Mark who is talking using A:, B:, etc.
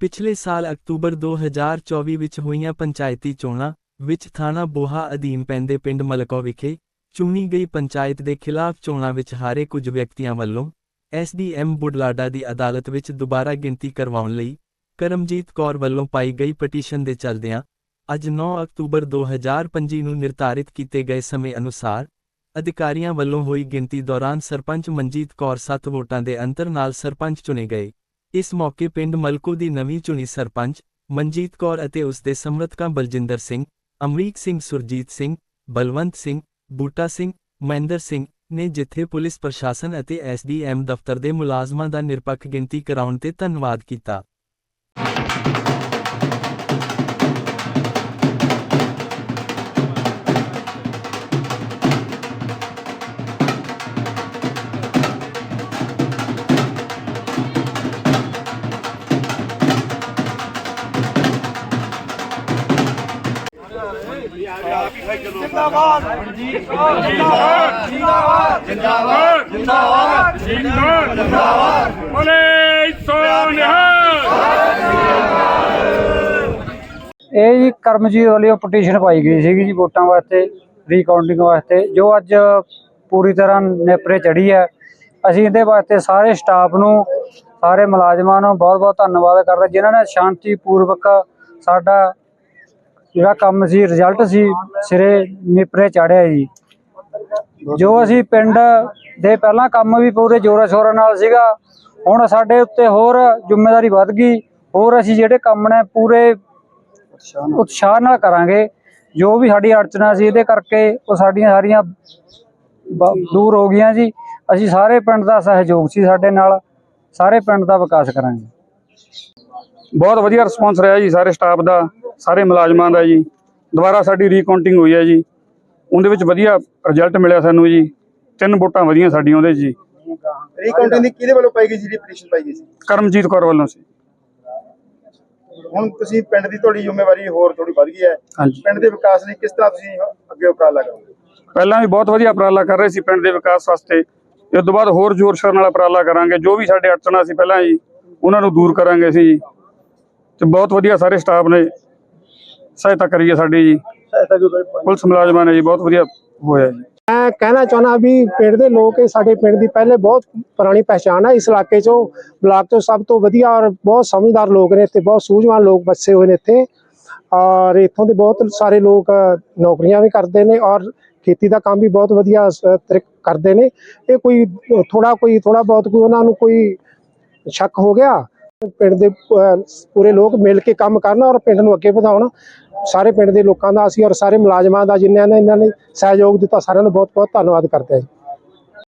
A: ਪਿਛਲੇ ਸਾਲ ਅਕਤੂਬਰ 2024 ਵਿੱਚ ਹੋਈਆਂ ਪੰਚਾਇਤੀ ਚੋਣਾਂ ਵਿੱਚ ਥਾਣਾ ਬੋਹਾ ਅਧੀਨ ਪੈਂਦੇ ਪਿੰਡ ਮਲਕੋ ਵਿਖੇ ਚੁਣੀ ਗਈ ਪੰਚਾਇਤ ਦੇ ਖਿਲਾਫ ਚੋਣਾਂ ਵਿੱਚ ਹਾਰੇ ਕੁਝ ਵਿਅਕਤੀਆਂ ਵੱਲੋਂ ਐਸਡੀਐਮ ਬੁਢਲਾਡਾ ਦੀ ਅਦਾਲਤ ਵਿੱਚ ਦੁਬਾਰਾ ਗਿਣਤੀ ਕਰਵਾਉਣ ਲਈ ਕਰਮਜੀਤ ਕੌਰ ਵੱਲੋਂ ਪਾਈ ਗਈ ਪਟੀਸ਼ਨ ਦੇ ਚੱਲਦਿਆਂ ਅੱਜ 9 ਅਕਤੂਬਰ 2025 ਨੂੰ ਨਿਰਧਾਰਿਤ ਕੀਤੇ ਗਏ ਸਮੇਂ ਅਨੁਸਾਰ ਅਧਿਕਾਰੀਆਂ ਵੱਲੋਂ ਹੋਈ ਗਿਣਤੀ ਦੌਰਾਨ ਸਰਪੰਚ ਮਨਜੀਤ ਕੌਰ 7 ਵੋਟਾਂ ਦੇ ਅੰਤਰ ਨਾਲ ਸਰਪੰਚ ਚੁਣੇ ਗਏ। ਇਸ ਮੌਕੇ ਪਿੰਡ ਮਲਕੋ ਦੀ ਨਵੀਂ ਚੁਣੀ ਸਰਪੰਚ, ਮਨਜੀਤ ਕੌਰ ਅਤੇ ਉਸ ਦੇ ਸਮਰਥਕਾਂ ਬਲਜਿੰਦਰ ਸਿੰਘ, ਅਮਰੀਕ ਸਿੰਘ ਸੁਰਜੀਤ ਸਿੰਘ, ਬਲਵੰਤ ਸਿੰਘ, ਬੂਟਾ ਸਿੰਘ, ਮਹਿੰਦਰ ਸਿੰਘ ਨੇ ਜਿੱਥੇ ਪੁਲਿਸ ਪ੍ਰਸ਼ਾਸਨ ਅਤੇ ਐਸਡੀਐਮ ਦਫ਼ਤਰ ਦੇ ਮੁਲਾਜ਼ਮਾਂ ਦਾ ਨਿਰਪੱਖ ਗਿਣਤੀ ਕਰਾਉਣ ਤੇ ਧੰਨਵਾਦ ਕੀਤਾ।
B: ਜਿੰਦਾਬਾਦ। ਜਿੰਦਾਬਾਦ। ਜਿੰਦਾਬਾਦ। ਬੋਲੇ ਸੋਨਿਹਾ
C: ਇਹ ਜੀ ਕਰਮਜੀਤ ਵੱਲੋਂ ਪਟੀਸ਼ਨ ਪਾਈ ਗਈ ਸੀਗੀ ਜੀ ਵੋਟਾਂ ਵਾਸਤੇ ਰੀਕਾਊਂਟਿੰਗ ਵਾਸਤੇ, ਜੋ ਅੱਜ ਪੂਰੀ ਤਰ੍ਹਾਂ ਨੇਪਰੇ ਚੜੀ ਹੈ। ਅਸੀਂ ਇਹਦੇ ਵਾਸਤੇ ਸਾਰੇ ਸਟਾਫ ਨੂੰ, ਸਾਰੇ ਮੁਲਾਜ਼ਮਾਂ ਨੂੰ ਬਹੁਤ-ਬਹੁਤ ਧੰਨਵਾਦ ਕਰਦੇ, ਜਿਨ੍ਹਾਂ ਨੇ ਸ਼ਾਂਤੀਪੂਰਵਕ ਸਾਡਾ ਜਿਹੜਾ ਕੰਮ ਸੀ ਰਿਜ਼ਲਟ ਸੀ, ਸਿਰੇ ਨਿਪਰੇ ਚਾੜਿਆ ਜੀ। ਜੋ ਅਸੀਂ ਪਿੰਡ ਦੇ ਪਹਿਲਾਂ ਕੰਮ ਵੀ ਪੂਰੇ ਜੋਰਾਂ ਸ਼ੋਰਾਂ ਨਾਲ ਸੀਗਾ, ਹੁਣ ਸਾਡੇ ਉੱਤੇ ਹੋਰ ਜ਼ਿੰਮੇਵਾਰੀ ਵੱਧ ਗਈ, ਹੋਰ ਅਸੀਂ ਜਿਹੜੇ ਕੰਮ ਨੇ ਪੂਰੇ ਉਤਸ਼ਾਹ ਨਾਲ ਕਰਾਂਗੇ। ਜੋ ਵੀ ਸਾਡੀ ਅੜਚਨਾ ਸੀ, ਇਹਦੇ ਕਰਕੇ ਉਹ ਸਾਡੀਆਂ ਸਾਰੀਆਂ ਦੂਰ ਹੋ ਗਈਆਂ ਜੀ। ਅਸੀਂ ਸਾਰੇ ਪਿੰਡ ਦਾ ਸਹਿਯੋਗ ਸੀ ਸਾਡੇ ਨਾਲ, ਸਾਰੇ ਪਿੰਡ ਦਾ ਵਿਕਾਸ ਕਰਾਂਗੇ।
D: ਬਹੁਤ ਵਧੀਆ ਰਿਸਪੌਂਸ ਰਿਹਾ ਜੀ, ਸਾਰੇ ਸਟਾਫ ਦਾ। ਸਾਰੇ ਮੁਲਾਜ਼ਮਾਂ ਦਾ ਜੀ। ਦੁਬਾਰਾ ਸਾਡੀ ਰੀਕਾਊਂਟਿੰਗ ਹੋਈ ਹੈ ਜੀ। ਉਹਦੇ ਵਿੱਚ ਵਧੀਆ ਰਿਜ਼ਲਟ ਮਿਲਿਆ ਸਾਨੂੰ ਜੀ। ਤਿੰਨ ਵੋਟਾਂ ਵਧੀਆਂ ਸਾਡੀਆਂ ਉਹਦੇ ਜੀ।
E: ਰੀਕਾਊਂਟਿੰਗ ਦੀ ਕਿਹਦੇ ਵੱਲੋਂ ਪਾਈ ਗਈ ਜਿਹੜੀ ਪਟੀਸ਼ਨ ਪਾਈ ਗਈ ਸੀ?
D: ਕਰਮਜੀਤ ਕੌਰ ਵੱਲੋਂ ਸੀ।
E: ਹੁਣ ਤੁਸੀਂ ਪਿੰਡ ਦੀ ਤੁਹਾਡੀ ਜ਼ਿੰਮੇਵਾਰੀ ਹੋਰ ਥੋੜੀ ਵੱਧ ਗਈ ਹੈ। ਪਿੰਡ ਦੇ ਵਿਕਾਸ ਲਈ ਕਿਸ ਤਰ੍ਹਾਂ ਤੁਸੀਂ ਅੱਗੇ ਉਪਰਾਲਾ ਕਰੋਗੇ?
D: ਪਹਿਲਾਂ ਵੀ ਬਹੁਤ ਵਧੀਆ ਉਪਰਾਲਾ ਕਰ ਰਹੇ ਸੀ ਪਿੰਡ ਦੇ ਵਿਕਾਸ ਵਾਸਤੇ। ਇਸ ਤੋਂ ਬਾਅਦ ਹੋਰ ਜ਼ੋਰ ਸ਼ੋਰ ਨਾਲ ਉਪਰਾਲਾ ਕਰਾਂਗੇ। ਜੋ ਵੀ ਸਾਡੇ ਅੜਚਣਾ ਸੀ ਪਹਿਲਾਂ ਜੀ ਉਹਨਾਂ ਨੂੰ ਦੂਰ ਕਰਾਂਗੇ ਅਸੀਂ ਜੀ। ਤੇ ਬਹੁਤ ਵਧੀਆ ਸਾਰੇ ਸਟਾਫ ਨੇ ਸਹਾਇਤਾ ਕਰੀ ਹੈ ਸਾਡੀ ਜੀ। ਪੁਲਿਸ ਮੁਲਾਜ਼ਮਾਂ ਨੇ ਜੀ ਬਹੁਤ ਵਧੀਆ ਹੋਇਆ ਜੀ।
F: ਮੈਂ ਕਹਿਣਾ ਚਾਹੁੰਦਾ ਵੀ ਪਿੰਡ ਦੇ ਲੋਕ ਇਹ ਸਾਡੇ ਪਿੰਡ ਦੀ ਪਹਿਲੇ ਬਹੁਤ ਪੁਰਾਣੀ ਪਹਿਚਾਣ ਹੈ ਇਸ ਇਲਾਕੇ 'ਚੋਂ ਬਲਾਕ ਤੋਂ ਸਭ ਤੋਂ ਵਧੀਆ ਔਰ ਬਹੁਤ ਸਮਝਦਾਰ ਲੋਕ ਨੇ ਇੱਥੇ ਬਹੁਤ ਸੂਝਵਾਨ ਲੋਕ ਵਸੇ ਹੋਏ ਨੇ ਇੱਥੇ। ਔਰ ਇੱਥੋਂ ਦੇ ਬਹੁਤ ਸਾਰੇ ਲੋਕ ਨੌਕਰੀਆਂ ਵੀ ਕਰਦੇ ਨੇ ਔਰ ਖੇਤੀ ਦਾ ਕੰਮ ਵੀ ਬਹੁਤ ਵਧੀਆ ਤਰੀਕ ਕਰਦੇ ਨੇ। ਇਹ ਕੋਈ ਥੋੜਾ ਕੋਈ ਥੋੜਾ ਬਹੁਤ ਕੋਈ ਉਹਨਾਂ ਨੂੰ ਕੋਈ ਸ਼ੱਕ ਹੋ ਗਿਆ ਪਿੰਡ ਦੇ ਪੂਰੇ ਲੋਕ ਮਿਲ ਕੇ ਕੰਮ ਕਰਨ ਔਰ ਪਿੰਡ ਨੂੰ ਅੱਗੇ ਵਧਾਉਣ। ਸਾਰੇ ਪਿੰਡ ਦੇ ਲੋਕਾਂ ਦਾ ਅਸੀਂ ਔਰ ਸਾਰੇ ਮੁਲਾਜ਼ਮਾਂ ਦਾ ਜਿਨ੍ਹਾਂ ਨੇ, ਇਹਨਾਂ ਨੇ ਸਹਿਯੋਗ ਦਿੱਤਾ, ਸਾਰਿਆਂ ਦਾ ਬਹੁਤ ਬਹੁਤ ਧੰਨਵਾਦ ਕਰਦੇ ਹਾਂ ਜੀ।